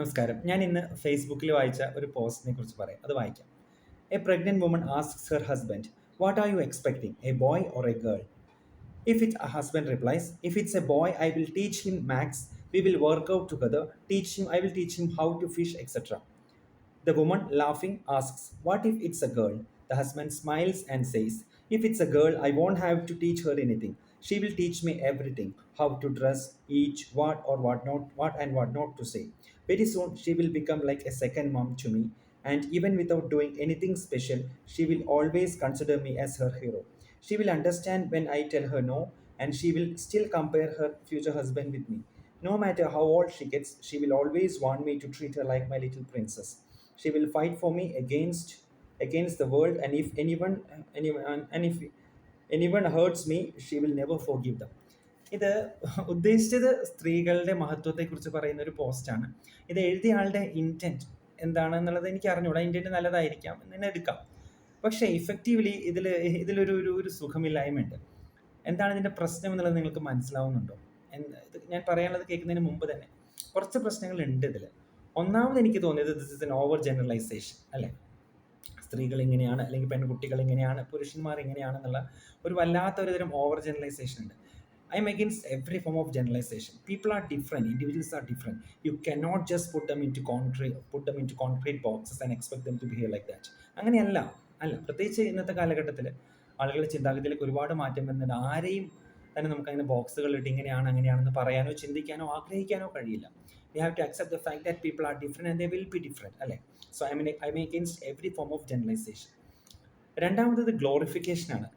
നമസ്കാരം. ഞാൻ ഇന്ന് ഫേസ്ബുക്കിൽ വായിച്ച ഒരു പോസ്റ്റിനെ കുറിച്ച് പറയാം. അത് വായിക്കാം. A pregnant woman asks her husband what are you expecting a boy or a girl if it husband replies if it's a boy I will teach him maths we will work out together teach him I will teach him how to fish etcetera the woman laughing asks what if it's a girl the husband smiles and says, if it's a girl I won't have to teach her anything. She will teach me everything how to dress, eat, what or what not, what and what not to say. Very soon, she will become like a second mom to me. And even without doing anything special, she will always consider me as her hero. She will understand when I tell her no, and she will still compare her future husband with me. No matter how old she gets, she will always want me to treat her like my little princess she will fight for me against against the world and if anyone anyone and if anyone me me will never for forgive them ഇത് ഉദ്ദേശിച്ചത് സ്ത്രീകളുടെ മഹത്വത്തെക്കുറിച്ച് പറയുന്ന ഒരു പോസ്റ്റാണ്. ഇത് എഴുതിയ ആളുടെ intent എന്താണെന്നുള്ളത് എനിക്ക് അറിഞ്ഞൂടാ ഇന്റന്റ് നല്ലതായിരിക്കാം. എന്ന് എടുക്കാം. പക്ഷേ ഇഫക്റ്റീവ്ലി ഇതിൽ ഇതിലൊരു ഒരു ഒരു സുഖമില്ലായ്മയുണ്ട്. എന്താണ് ഇതിന്റെ പ്രശ്നം എന്നുള്ളത് നിങ്ങൾക്ക് മനസ്സിലാവുന്നുണ്ടോ? ഞാൻ പറയാനുള്ളത് കേൾക്കുന്നതിന് മുമ്പ് തന്നെ കുറച്ച് പ്രശ്നങ്ങളുണ്ട് ഇതിൽ. ഒന്നാമത് എനിക്ക് തോന്നിയത് this is an over generalisation അല്ലേ? സ്ത്രീകൾ എങ്ങനെയാണ് അല്ലെങ്കിൽ പെൺകുട്ടികൾ എങ്ങനെയാണ് പുരുഷന്മാർ ഇങ്ങനെയാണെന്നുള്ള ഒരു വല്ലാത്ത ഒരു തരം ഓവർ ജനറലൈസേഷൻ ഉണ്ട്. I'm against every form of generalisation people are different individuals are different you can not just put them in to concrete put them in to concrete boxes and expect them to behave like that അങ്ങനെയല്ല അല്ല പ്രത്യേകിച്ച് ഇന്നത്തെ കാലഘട്ടത്തിൽ ആളുകളുടെ ചിന്താഗതിയിലേക്ക് ഒരുപാട് മാറ്റം വരുന്നുണ്ട്. ആരെയും തന്നെ നമുക്ക് അങ്ങനെ ബോക്സുകൾ ഇട്ട് ഇങ്ങനെയാണ് അങ്ങനെയാണെന്ന് പറയാനോ ചിന്തിക്കാനോ ആഗ്രഹിക്കാനോ കഴിയില്ല. We have to accept the fact that people are different and they will be different അല്ലേ? So I mean I mean against every form of generalisation രണ്ടാമത്തത് ഗ്ലോറിഫിക്കേഷൻ ആണ്.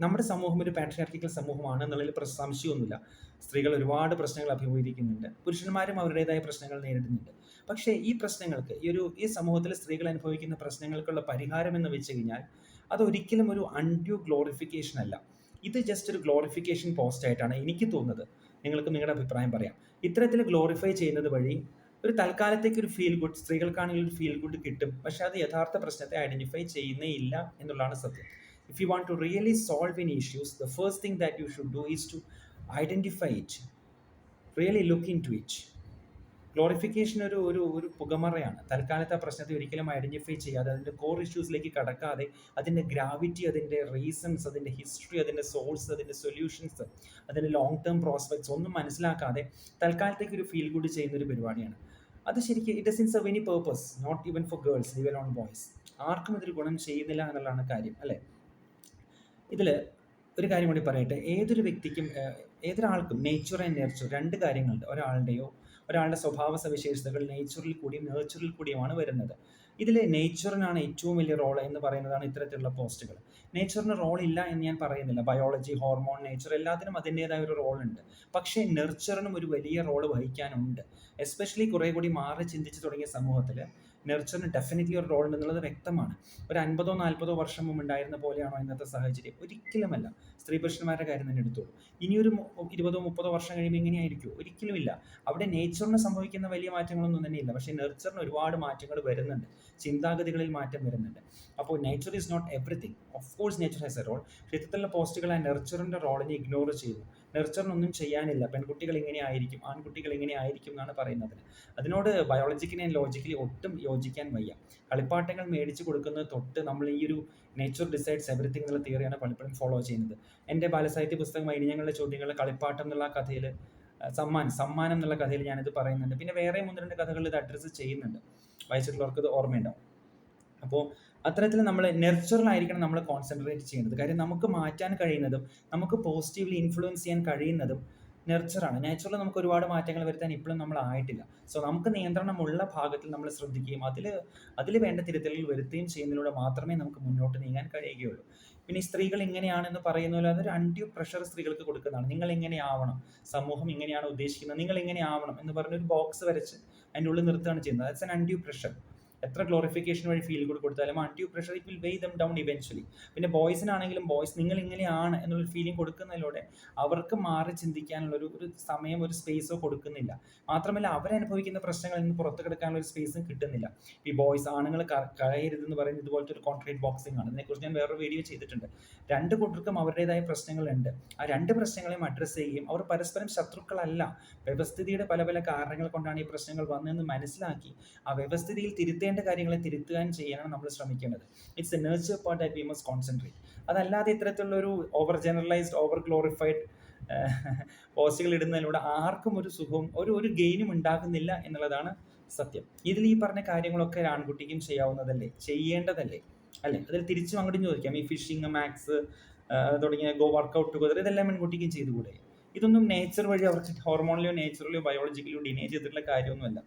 നമ്മുടെ സമൂഹം ഒരു പാട്രിയാർക്കിക്കൽ സമൂഹമാണ് എന്നുള്ളതിൽ സംശയമൊന്നുമില്ല. സ്ത്രീകൾ ഒരുപാട് പ്രശ്നങ്ങൾ അഭിമുഖീകരിക്കുന്നുണ്ട്. പുരുഷന്മാരും അവരുടേതായ പ്രശ്നങ്ങൾ നേരിടുന്നുണ്ട്. പക്ഷേ ഈ പ്രശ്നങ്ങൾക്ക് ഈ ഒരു ഈ സമൂഹത്തിൽ സ്ത്രീകൾ അനുഭവിക്കുന്ന പ്രശ്നങ്ങൾക്കുള്ള പരിഹാരം എന്ന് വെച്ച് കഴിഞ്ഞാൽ അതൊരിക്കലും ഒരു അൺഡ്യൂ ഗ്ലോറിഫിക്കേഷൻ അല്ല. ഇത് ജസ്റ്റ് ഒരു ഗ്ലോറിഫിക്കേഷൻ പോസ്റ്റ് ആയിട്ടാണ് എനിക്ക് തോന്നുന്നത്. നിങ്ങൾക്ക് നിങ്ങളുടെ അഭിപ്രായം പറയാം. ഇത്തരത്തിൽ ഗ്ലോറിഫൈ ചെയ്യുന്നത് വഴി ഒരു തൽക്കാലത്തേക്ക് ഒരു ഫീൽ ഗുഡ് സ്ത്രീകൾക്കാണെങ്കിൽ ഒരു ഫീൽ ഗുഡ് കിട്ടും. പക്ഷെ അത് യഥാർത്ഥ പ്രശ്നത്തെ ഐഡന്റിഫൈ ചെയ്യുന്നേ ഇല്ല എന്നുള്ളതാണ് സത്യം. If you want to really solve in issues the first thing that you should do is to identify it really look in to it glorification ഒരു ഒരു ഒരു പുകമറയാണ്. തൽക്കാലത്തെ ആ പ്രശ്നത്തെ ഒരിക്കലും ഐഡന്റിഫൈ ചെയ്യാതെ അതിന്റെ കോർ ഇഷ്യൂസിലേക്ക് കടക്കാതെ അതിന്റെ ഗ്രാവിറ്റി അതിന്റെ റീസൺസ് അതിന്റെ ഹിസ്റ്ററി അതിന്റെ സോഴ്സ് അതിന്റെ സൊല്യൂഷൻസ് അതിന്റെ ലോങ് ടേം പ്രോസ്പെക്ട്സ് ഒന്നും മനസ്സിലാക്കാതെ തൽക്കാലത്തേക്ക് ഒരു ഫീൽ ഗുഡ് ചെയ്യുന്ന ഒരു പരിപാടിയാണ്. അത് ശരിക്കും it is in any purpose not even for girls even on boys ആർക്കും ഇതൊരു ഗുണം ചെയ്യുന്നില്ല എന്നുള്ളതാണ് കാര്യം അല്ലേ? ഇതിൽ ഒരു കാര്യം കൂടി പറയട്ടെ. ഏതൊരു വ്യക്തിക്കും ഏതൊരാൾക്കും നേച്ചർ ആൻഡ് നേർച്ചർ രണ്ട് കാര്യങ്ങളുണ്ട്. ഒരാളുടെയോ ഒരാളുടെ സ്വഭാവ സവിശേഷതകൾ നേച്ചറിൽ കൂടിയും നേച്ചറിൽ കൂടിയുമാണ് വരുന്നത്. ഇതിൽ നേച്ചറിനാണ് ഏറ്റവും വലിയ റോൾ എന്ന് പറയുന്നതാണ് ഇത്തരത്തിലുള്ള പോസ്റ്റുകൾ നേച്ചറിന് റോൾ ഇല്ല എന്ന് ഞാൻ പറയുന്നില്ല. ബയോളജി ഹോർമോൺ നേച്ചർ എല്ലാത്തിനും അതിന്റെതായ ഒരു റോൾ ഉണ്ട്. പക്ഷേ നെർച്ചറിനും ഒരു വലിയ റോൾ വഹിക്കാനുണ്ട്. എസ്പെഷ്യലി കുറേ കൂടി മാറി ചിന്തിച്ച് തുടങ്ങിയ സമൂഹത്തിൽ നെർച്ചറിന് ഡെഫിനറ്റ്ലി ഒരു റോൾ ഉണ്ടെന്നുള്ളത് വ്യക്തമാണ്. ഒരു അൻപതോ നാൽപ്പതോ വർഷം മുമ്പ് ഉണ്ടായിരുന്ന പോലെയാണോ ഇന്നത്തെ സാഹചര്യം? ഒരിക്കലുമല്ല. സ്ത്രീ പുരുഷന്മാരുടെ കാര്യം തന്നെ എടുത്തോളൂ. ഇനിയൊരു ഇരുപതോ മുപ്പതോ വർഷം കഴിയുമ്പോൾ എങ്ങനെയായിരിക്കും ഒരിക്കലുമില്ല. അവിടെ നേച്ചറിന് സംഭവിക്കുന്ന വലിയ മാറ്റങ്ങളൊന്നും തന്നെ ഇല്ല. പക്ഷേ നെർച്ചറിന് ഒരുപാട് മാറ്റങ്ങൾ വരുന്നുണ്ട്. ചിന്താഗതികളിൽ മാറ്റം വരുന്നുണ്ട്. അപ്പോൾ nature is not everything of course nature has a role ഇത്തരത്തിലുള്ള പോസ്റ്റുകൾ ആ നെർച്ചറിന്റെ റോളിനെ ഇഗ്നോർ ചെയ്യുന്നു. നെർച്ചറിനൊന്നും ചെയ്യാനില്ല. പെൺകുട്ടികൾ ഇങ്ങനെ ആയിരിക്കും ആൺകുട്ടികൾ ഇങ്ങനെ ആയിരിക്കും എന്നാണ് പറയുന്നത്. അതിനോട് ബയോളജിക്കലി ലോജിക്കലി ഒട്ടും യോജിക്കാൻ വയ്യ. കളിപ്പാട്ടങ്ങൾ മേടിച്ചു കൊടുക്കുന്നത് തൊട്ട് നമ്മൾ ഈ ഒരു നേച്ചർ ഡിസൈഡ്സ് എവറിത്തിങ് എന്നുള്ള തിയറിയാണ് പലപ്പോഴും ഫോളോ ചെയ്യുന്നത്. എന്റെ ബാലസാഹിത്യ പുസ്തകമായ ഇനിഞ്ഞങ്ങളുടെ ചോദ്യങ്ങൾ കളിപ്പാട്ടം എന്നുള്ള കഥയിൽ സമ്മാൻ സമ്മാനം എന്നുള്ള കഥയിൽ ഞാനിത് പറയുന്നുണ്ട്. പിന്നെ വേറെ മൂന്ന് രണ്ട് കഥകളിൽ ഇത് അഡ്രസ്സ് ചെയ്യുന്നുണ്ട്. വായിച്ചിട്ടുള്ളവർക്ക് ഇത് ഓർമ്മയുണ്ടാവും. അപ്പോൾ അത്തരത്തിൽ നമ്മൾ നെർച്ചറിലായിരിക്കണം നമ്മൾ കോൺസെൻട്രേറ്റ് ചെയ്യേണ്ടത് കാര്യം നമുക്ക് മാറ്റാൻ കഴിയുന്നതും നമുക്ക് പോസിറ്റീവ്ലി ഇൻഫ്ലുവൻസ് ചെയ്യാൻ കഴിയുന്നതും നെർച്ചറാണ് നാച്ചുറൽ നമുക്ക് ഒരുപാട് മാറ്റങ്ങൾ വരുത്താൻ ഇപ്പോഴും നമ്മൾ ആയിട്ടില്ല. സോ നമുക്ക് നിയന്ത്രണമുള്ള ഭാഗത്തിൽ നമ്മൾ ശ്രദ്ധിക്കുകയും അതിൽ അതിൽ വേണ്ട തിരുത്തലുകൾ വരുത്തുകയും ചെയ്യുന്നതിലൂടെ മാത്രമേ നമുക്ക് മുന്നോട്ട് നീങ്ങാൻ കഴിയുകയുള്ളൂ. പിന്നെ സ്ത്രീകൾ ഇങ്ങനെയാണെന്ന് പറയുന്നതിൽ അതൊരു അൺഡ്യൂ പ്രഷർ സ്ത്രീകൾക്ക് കൊടുക്കുന്നതാണ്. നിങ്ങൾ എങ്ങനെയാവണം സമൂഹം ഇങ്ങനെയാണ് ഉദ്ദേശിക്കുന്നത് നിങ്ങൾ എങ്ങനെയാവണം എന്ന് പറഞ്ഞൊരു ബോക്സ് വരച്ച് അതിന്റെ ഉള്ളിൽ നിർത്തുകയാണ് ചെയ്യുന്നത്. ദാറ്റ്സ് എൻ അൺഡ്യൂ പ്രഷർ എത്ര ഗ്ലോറിഫിക്കേഷൻ വഴി ഫീൽ കൂടി കൊടുത്താലും anti pressure it will weigh them down eventually പിന്നെ ബോയ്സിനാണെങ്കിലും ബോയ്സ് നിങ്ങൾ ഇങ്ങനെയാണ് എന്നുള്ളൊരു ഫീലിംഗ് കൊടുക്കുന്നതിലൂടെ അവർക്ക് മാറി ചിന്തിക്കാനുള്ള ഒരു ഒരു സമയം ഒരു സ്പേസോ കൊടുക്കുന്നില്ല. മാത്രമല്ല അവരനുഭവിക്കുന്ന പ്രശ്നങ്ങളിൽ നിന്ന് പുറത്തു കിടക്കാനുള്ള ഒരു സ്പേസും കിട്ടുന്നില്ല. ഈ ബോയ്സ് ആണുങ്ങൾ കളയരുതെന്ന് പറയുന്നത് ഇതുപോലത്തെ ഒരു കോൺക്രീറ്റ് ബോക്സിംഗ് ആണ്. ഇതിനെക്കുറിച്ച് ഞാൻ വേറൊരു വീഡിയോ ചെയ്തിട്ടുണ്ട്. രണ്ട് കൂട്ടർക്കും അവരുടേതായ പ്രശ്നങ്ങളുണ്ട്. ആ രണ്ട് പ്രശ്നങ്ങളെയും അഡ്രസ്സ് ചെയ്യുകയും അവർ പരസ്പരം ശത്രുക്കളല്ല. വ്യവസ്ഥിതിയുടെ പല പല കാരണങ്ങൾ കൊണ്ടാണ് ഈ പ്രശ്നങ്ങൾ വന്നതെന്ന് മനസ്സിലാക്കി ആ വ്യവസ്ഥിതിയിൽ തിരുത്തേണ്ട കാര്യങ്ങളെ തിരുത്തുകയും ചെയ്യാനാണ് നമ്മൾ ശ്രമിക്കേണ്ടത്. It's a nature part that we must concentrate അതല്ലാതെ ഇത്തരത്തിലുള്ള ഒരു ഓവർ ജനറലൈസ്ഡ് ഓവർ ഗ്ലോറിഫൈഡ് പോസ്റ്റുകൾ ഇടുന്നതിലൂടെ ആർക്കും ഒരു സുഖവും ഒരു ഒരു ഗെയിനും ഉണ്ടാകുന്നില്ല എന്നുള്ളതാണ് സത്യം. ഇതിൽ ഈ പറഞ്ഞ കാര്യങ്ങളൊക്കെ ആൺകുട്ടിക്കും ചെയ്യാവുന്നതല്ലേ? ചെയ്യേണ്ടതല്ലേ? അല്ലെ? അതിൽ തിരിച്ചും അങ്ങോട്ടും ചോദിക്കാം. ഈ ഫിഷിങ് മാക്സ് തുടങ്ങിയ ഗോ വർക്കൗട്ട് ടുഗദർ ഇതെല്ലാം പെൺകുട്ടിക്കും ചെയ്തുകൂടെ? ഇതൊന്നും നേച്ചർ വഴി അവർക്ക് ഹോർമോണിലോ നേച്ചറിലോ ബയോളജിക്കലോ ഡിനേ ചെയ്തിട്ടുള്ള കാര്യമൊന്നുമല്ല.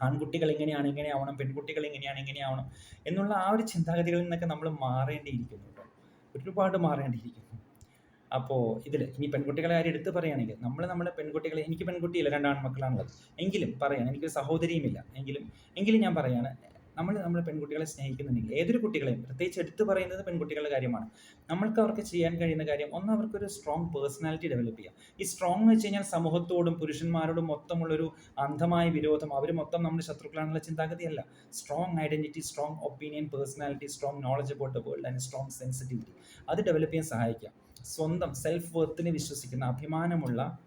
ആൺകുട്ടികൾ ഇങ്ങനെയാണ് ഇങ്ങനെ ആവണം പെൺകുട്ടികൾ ഇങ്ങനെയാണ് ഇങ്ങനെ ആവണം എന്നുള്ള ആ ഒരു ചിന്താഗതികളിൽ നിന്നൊക്കെ നമ്മൾ മാറേണ്ടിയിരിക്കുന്നു ഒരുപാട് മാറേണ്ടിയിരിക്കുന്നു. അപ്പോൾ ഇതിൽ ഇനി പെൺകുട്ടികളെ കാര്യം എടുത്ത് പറയുകയാണെങ്കിൽ നമ്മൾ നമ്മുടെ പെൺകുട്ടികളെ എനിക്ക് പെൺകുട്ടിയില്ല രണ്ട് ആൺമക്കളാണുള്ളത്. എങ്കിലും പറയാണ് എനിക്കൊരു സഹോദരിയുമില്ല. എങ്കിലും എങ്കിലും ഞാൻ പറയാണ് നമ്മൾ നമ്മുടെ പെൺകുട്ടികളെ സ്നേഹിക്കുന്നുണ്ടെങ്കിൽ ഏതൊരു കുട്ടികളെയും പ്രത്യേകിച്ച് എടുത്തു പറയുന്നത് പെൺകുട്ടികളുടെ കാര്യമാണ്. നമ്മൾക്ക് അവർക്ക് ചെയ്യാൻ കഴിയുന്ന കാര്യം ഒന്ന് അവർക്കൊരു സ്ട്രോങ് പേഴ്സണാലിറ്റി ഡെവലപ്പ് ചെയ്യാം. ഈ സ്ട്രോങ് എന്ന് വെച്ച് കഴിഞ്ഞാൽ സമൂഹത്തോടും പുരുഷന്മാരോടും മൊത്തമുള്ളൊരു അന്ധമായ വിരോധം അവർ മൊത്തം നമ്മുടെ ശത്രുക്കളാണെന്നുള്ള ചിന്താഗതിയല്ല. Strong identity strong opinion personality strong knowledge about the world and strong sensitivity അത് ഡെവലപ്പ് ചെയ്യാൻ സഹായിക്കാം. സ്വന്തം സെൽഫ് വർത്തിന് വിശ്വസിക്കുന്ന അഭിമാനമുള്ള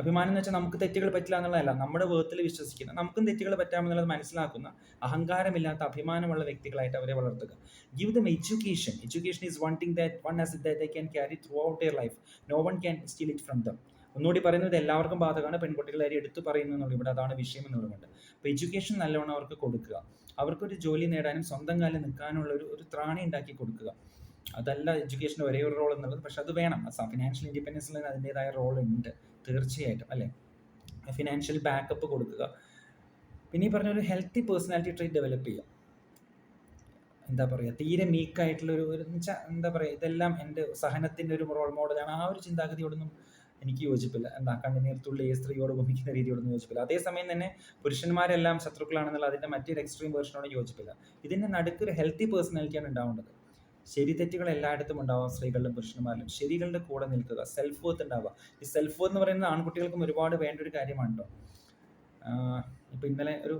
അഭിമാനം എന്ന് വെച്ചാൽ നമുക്ക് തെറ്റുകൾ പറ്റില്ല എന്നുള്ളതല്ല. നമ്മുടെ വേർത്തിൽ വിശ്വസിക്കുന്ന നമുക്കും തെറ്റുകൾ പറ്റാമെന്നുള്ളത് മനസ്സിലാക്കുന്ന അഹങ്കാരമില്ലാത്ത അഭിമാനമുള്ള വ്യക്തികളായിട്ട് അവരെ വളർത്തുക. Give them education education is one thing that one as that they can carry throughout their life no one can steal it from them ഒന്നുകൂടി പറയുന്നത് എല്ലാവർക്കും ബാധകമാണ്. പെൺകുട്ടികളെ എടുത്തു പറയുന്നു എന്നുള്ളത് ഇവിടെ അതാണ് വിഷയം എന്നുള്ളതുകൊണ്ട്. അപ്പോൾ എഡ്യൂക്കേഷൻ നല്ലവണ്ണം അവർക്ക് കൊടുക്കുക. അവർക്കൊരു ജോലി നേടാനും സ്വന്തം കാലിൽ നിൽക്കാനുള്ള ഒരു ഒരു ത്രാണി ഉണ്ടാക്കി കൊടുക്കുക. അതല്ല എഡ്യൂക്കേഷന്റെ ഒരേ ഒരു റോൾ എന്നുള്ളത്. പക്ഷെ അത് വേണം. ഫിനാൻഷ്യൽ ഇൻഡിപെൻഡൻസിൽ അതിന്റെതായ റോൾ ഉണ്ട്. തീർച്ചയായിട്ടും അല്ലേ? ഫിനാൻഷ്യൽ ബാക്കപ്പ് കൊടുക്കുക. പിന്നെ ഈ പറഞ്ഞ ഒരു ഹെൽത്തി പേഴ്സണാലിറ്റി ട്രേറ്റ് ഡെവലപ്പ് ചെയ്യുക. എന്താ പറയുക തീരെ മീക്കായിട്ടുള്ള ഒരു എന്താ പറയുക ഇതെല്ലാം എന്റെ സഹനത്തിന്റെ ഒരു റോൾ മോഡലാണ് ആ ഒരു ചിന്താഗതിയോടൊന്നും എനിക്ക് യോജിപ്പില്ല. എന്താ ഈ സ്ത്രീയോട് ഉപമിക്കുന്ന രീതിയോടൊന്നും യോജിപ്പില്ല. അതേസമയം തന്നെ പുരുഷന്മാരെല്ലാം ശത്രുക്കളാണെന്നുള്ള അതിന്റെ മറ്റൊരു എക്സ്ട്രീം വേർഷനോട് യോജിപ്പില്ല. ഇതിന്റെ നടുക്കൊരു ഹെൽത്തി പേഴ്സണാലിറ്റിയാണ് ഉണ്ടാവേണ്ടത്. ശരി തെറ്റുകൾ എല്ലായിടത്തും ഉണ്ടാവാം സ്ത്രീകളിലും പുരുഷന്മാരിലും. ശരികളുടെ കൂടെ നിൽക്കുക സെൽഫ് വർത്ത് ഉണ്ടാവുക. ഈ സെൽഫ് വർത്ത് എന്ന് പറയുന്നത് ആൺകുട്ടികൾക്കും ഒരുപാട് വേണ്ട ഒരു കാര്യമാണല്ലോ ഇപ്പൊ ഇന്നലെ ഒരു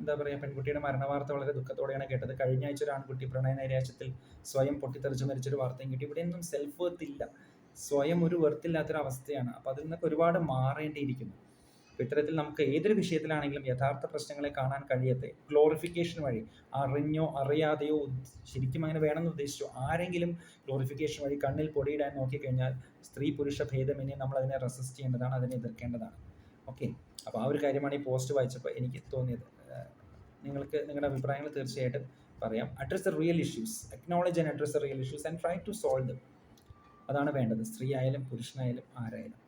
എന്താ പറയുക പെൺകുട്ടിയുടെ മരണ വാർത്ത വളരെ ദുഃഖത്തോടെയാണ് കേട്ടത്. കഴിഞ്ഞ ആഴ്ച ഒരു ആൺകുട്ടി പ്രണയ നൈരാശ്യത്തിൽ സ്വയം പൊട്ടിത്തെറിച്ച് മരിച്ചൊരു വാർത്തയും കിട്ടി. ഇവിടെയൊന്നും സെൽഫ് വർത്ത് ഇല്ല. സ്വയം ഒരു വെറുത്തില്ലാത്തൊരു അവസ്ഥയാണ് അപ്പോൾ അതിൽ നിന്നൊക്കെ ഒരുപാട് മാറേണ്ടിയിരിക്കുന്നു. ഇത്തരത്തിൽ നമുക്ക് ഏതൊരു വിഷയത്തിലാണെങ്കിലും യഥാർത്ഥ പ്രശ്നങ്ങളെ കാണാൻ കഴിയത്തെ ഗ്ലോറിഫിക്കേഷൻ വഴി അറിഞ്ഞോ അറിയാതെയോ ശരിക്കും അങ്ങനെ വേണമെന്ന് ഉദ്ദേശിച്ചു ആരെങ്കിലും ഗ്ലോറിഫിക്കേഷൻ വഴി കണ്ണിൽ പൊടിയിടാൻ നോക്കിക്കഴിഞ്ഞാൽ സ്ത്രീ പുരുഷ ഭേദമെന്നെ നമ്മൾ അതിനെ റെസിസ്റ്റ് ചെയ്യേണ്ടതാണ് അതിനെ എതിർക്കേണ്ടതാണ്. ഓക്കെ അപ്പോൾ ആ ഒരു കാര്യമാണ് ഈ പോസ്റ്റ് വായിച്ചപ്പോൾ എനിക്ക് തോന്നിയത്. നിങ്ങൾക്ക് നിങ്ങളുടെ അഭിപ്രായങ്ങൾ തീർച്ചയായിട്ടും പറയാം. Address the real issues acknowledge and address the real issues and try to solve them അതാണ് വേണ്ടത്. സ്ത്രീ ആയാലും പുരുഷനായാലും ആരായാലും.